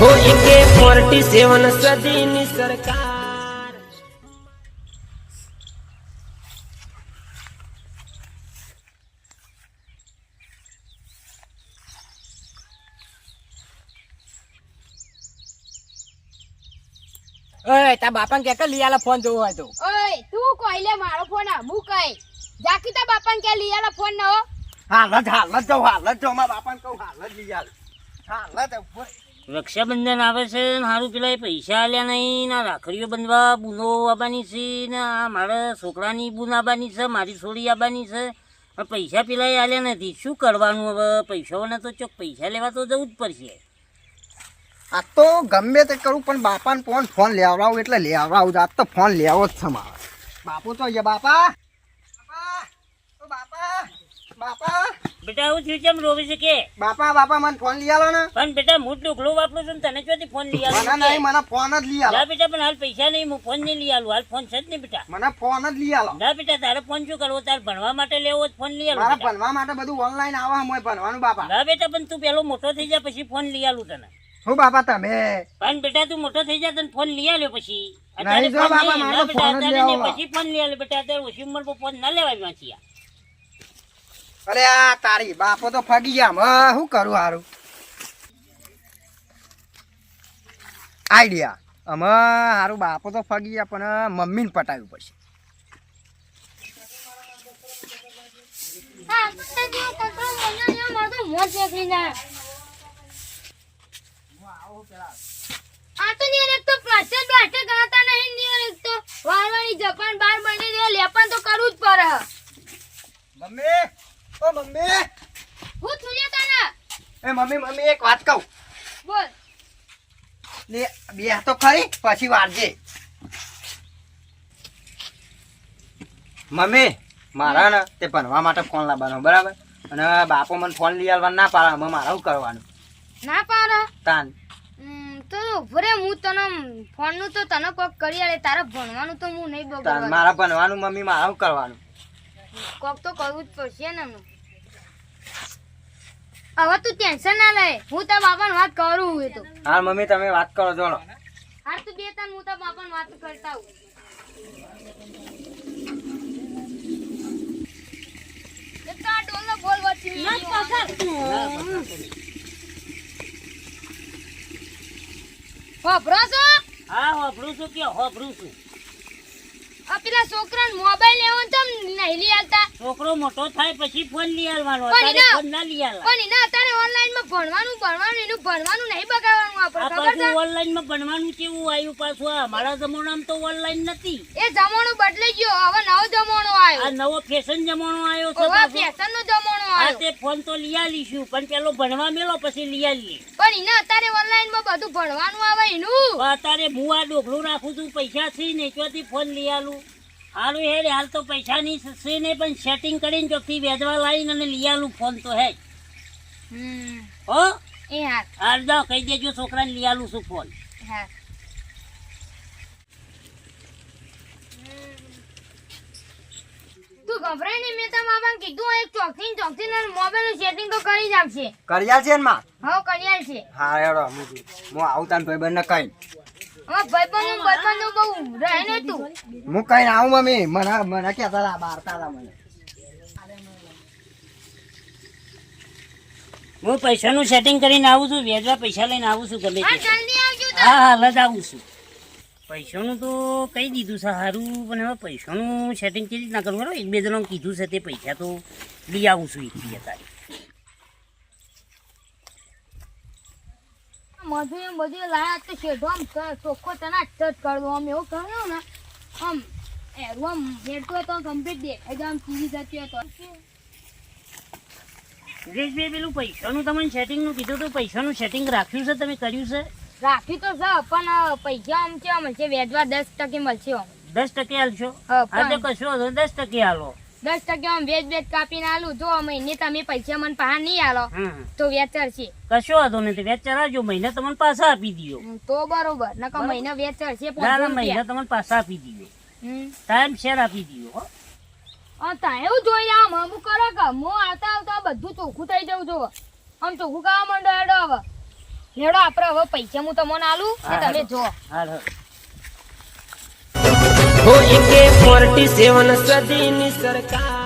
હો એકે forty seven સદીની સરકાર. ઓય તા બાપા કે કે લઈ ફોન જોવો હોય તો. ઓય તું કોઈ લે મારો ફોન આ હું કઈ? જાકી તા બાપાને કે લીયાલા આલો ફોન નો હાલ જ હાલ જ જો હાલ જ જો મારા બાપા કહું હાલ જ લઈ આલ. હાલ જ. રક્ષાબંધન આવે છે ને સારું પેલા એ પૈસા આલ્યા નહીં, ના રાખડીઓ બંધવા, બૂનો આવવાની છે, ને આ મારા છોકરાની બુન આવવાની છે, મારી છોડી આવવાની છે. પૈસા પેલા એ આલ્યા નથી. શું કરવાનું હવે? પૈસાઓને તો ચોક પૈસા લેવા તો જવું જ પડશે. આ તો ગમે તે કરું, પણ બાપાને ફોન ફોન લેવડાવું એટલે લેવડાવું આજ તો ફોન લેવો જ છે મારે. બાપુ તો અહીંયા, બાપા! બાપા! બાપા! બેટા આવું થયું કેમ રોવી છે કે બાપા બાપા મને ફોન લઈ આલો ને. પણ બેટા હું ડુકલો વાપરું છું તને ચોથી ફોન લઈ મને આલું નહીં મને ફોન જ લઈ આલો. ના બેટા પણ હાલ પૈસા નહીં હું ફોન નહીં લઈ આલું. હાલ ફોન છે જ નહીં બેટા. મને ફોન જ લઈ આલો. ના બેટા તારે ફોન શું કરવો? તારે ભણવા માટે લેવો ફોન લઈ આલું મારા ભણવા માટે બધું ઓનલાઈન આવે હમણાં ભણવાનું બાપા. ના બેટા પણ તું પેલો મોટો થઈ જા પછી ફોન લઈ આલું તને. હું બાપા તમે? પણ બેટા તું મોટો થઈ જા તને ફોન લઈ આલ્યો પછી. નહીં જો બાપા. મારે ફોન અત્યારે નહીં. પછી ફોન લઈ આલ્યો. બેટા અત્યારે ઓછી ઉંમરમાં ફોન ના લેવાય વાંચી અરે આ તારી બાપો તો ફગી ગયા. શું કરું હારું? આઈડિયા. અમે, હારું બાપો તો ફગી ગયા, પણ મમ્મીને પટાવ્યું પછી. મોજ નીકળી જાય આ તો ની એક તો પ્લાસ્ટર બ્લાસ્ટર ગાતા નહીં ની એક તો વારવાણી જપાન બાર મહિને ને લેપન તો કરવું જ પડે મમ્મી ઓ મમ્મી હું છુલ્યા તાના એ મમ્મી મમ્મી એક વાત કહું. બોલ. લે બે તો ખરી પછી વારજે. મમ્મી મારા ને તે ભણવા માટે ફોન લાવવાનો બરાબર? અને બાપો મને ફોન લઈ આવવાનું ના પાડે અમે મારા કરવાનું? ના પાડે. તાન. તો ભરે હું તને ફોનનું તો તને કોક કરી આલે તારે ભણવાનું તો હું નહીં બગડવાનું મારા ભણવાનું મમ્મી મારે કરવાનું? કોક તો કરવું જ પડશે ને. હવે તું ટેન્શન ના લે. હું તારા બાપાને વાત કરું એ તો. હા મમ્મી તમે વાત કરો જોડો. હા તું બે ત્રણ હું તારા બાપાને વાત કરતા હું બોલ છો? હા હોભરું છું કે હોભરું છું. પેલા છોકરાને મોબાઈલ લેવો તમ નહીં લઈ આલતા છોકરો મોટો થાય પછી ફોન લઈ આલવાનો એના- ફોન ના લઈ આલા. પણ એના અત્યારે ઓનલાઈનમાં ભણવાનું ભણવાનું એનું ભણવાનું નહીં બગાડવાનું આપણે ખબર છે? ઓનલાઈનમાં ભણવાનું કેવું આવ્યું પાછું? આ મારા જમાનામાં તો ઓનલાઈન નથી. એ જમાનો બદલાઈ ગયો હવે નવો જમાનો આ આવ્યો નવો ફેશન જમાનો આવ્યો છે પાછો. ફેશન નો જમાનો આ તે ફોન તો લઈ આલીશું પણ પેલો ભણવા મેલો પછી લઈ આલીએ. પણ એને અત્યારે ઓનલાઈનમાં બધું ભણવાનું આવે એનું અત્યારે હું આ ડોકલું રાખું છું પૈસા છે ને ચોથી ફોન લઈ આલું? હારું હેડ હાલ તો પૈસા ની છે ને પણ સેટિંગ કરીને ચોથી વેચવા લાવીને અને લઈ આલું ફોન તો હે હો? એ હા હાલ જાઓ કહી દેજો છોકરાને લઈ આલું છું ફોન. હા. ગભરાય નહીં મેં બાબાને કીધું એક ચોકથી ને ચોકથી મોબાઈલનું સેટિંગ તો કરી જ આપશે કરિયાલ છે ને માં હો કરિયાલ છે. હા હેડો હું હું આવતા ને કઈ ભાઈબંધ ભાઈબંધ બહુ રહે ને તું. હું કઈ આવું મમ્મી. મને મને કહેતા હતા બારતા હતા મને. હું પૈસાનું સેટિંગ કરીને આવું છું વેજવા પૈસા લઈને આવું છું ગમે હા જલ્દી આવજો તો. હા લજ આવું છું. પૈસાનું તો કહી દીધું છે સારું પણ હવે પૈસાનું સેટિંગ કેવી રીતના કરવું? એક બે જણાને કીધું છે તે પૈસા તો લઈ આવું છું એકથી અત્યારે. મધુ એમ બધું લાયા તો શેઠો આમ ચોખ્ખો તને ટચ કરવો આમ એવું કહ્યું ને આમ એરું આમ હેડતો તો કમ્પ્લીટ દેખાય જાય આમ ટીવી જતી હતો સુરેશભાઈ પેલું પૈસાનું તમને સેટિંગનું કીધું તો પૈસાનું સેટિંગ રાખ્યું છે તમે કર્યું છે? રાખ્યું તો છે પણ પૈસા આમ છે મળશે? વેચવા દસ ટકે મળશે આમ. દસ ટકે હાલશો આજે કશો તો દસ ટકે હાલો દસ ટકે આમ વેચ વેચ કાપીને આલું જો મહિને તમે પૈસા મને પાહા નહીં આલો તો વેચ ચડશે કશો વાંધો નહીં તો વેચ ચડાવજો મહિને તમને પાછા આપી દો તો બરોબર નકર મહિને વેચ ચડશે મહિને તમને પાછા આપી દો. ટાઈમ શેર આપી દો એવું જોઈ આમ અમુક કરો કે હું આવતા આવતા બધું ચોખ્ખું થઈ જવું જોવો આમ ચોખ્ખું ખાવા માંડો હેડો હવે. લેડો આપણે હવે પૈસા હું તમને આલું ને તમે જો. હો એકે ફોર્ટી સેવન સદીની સરકાર.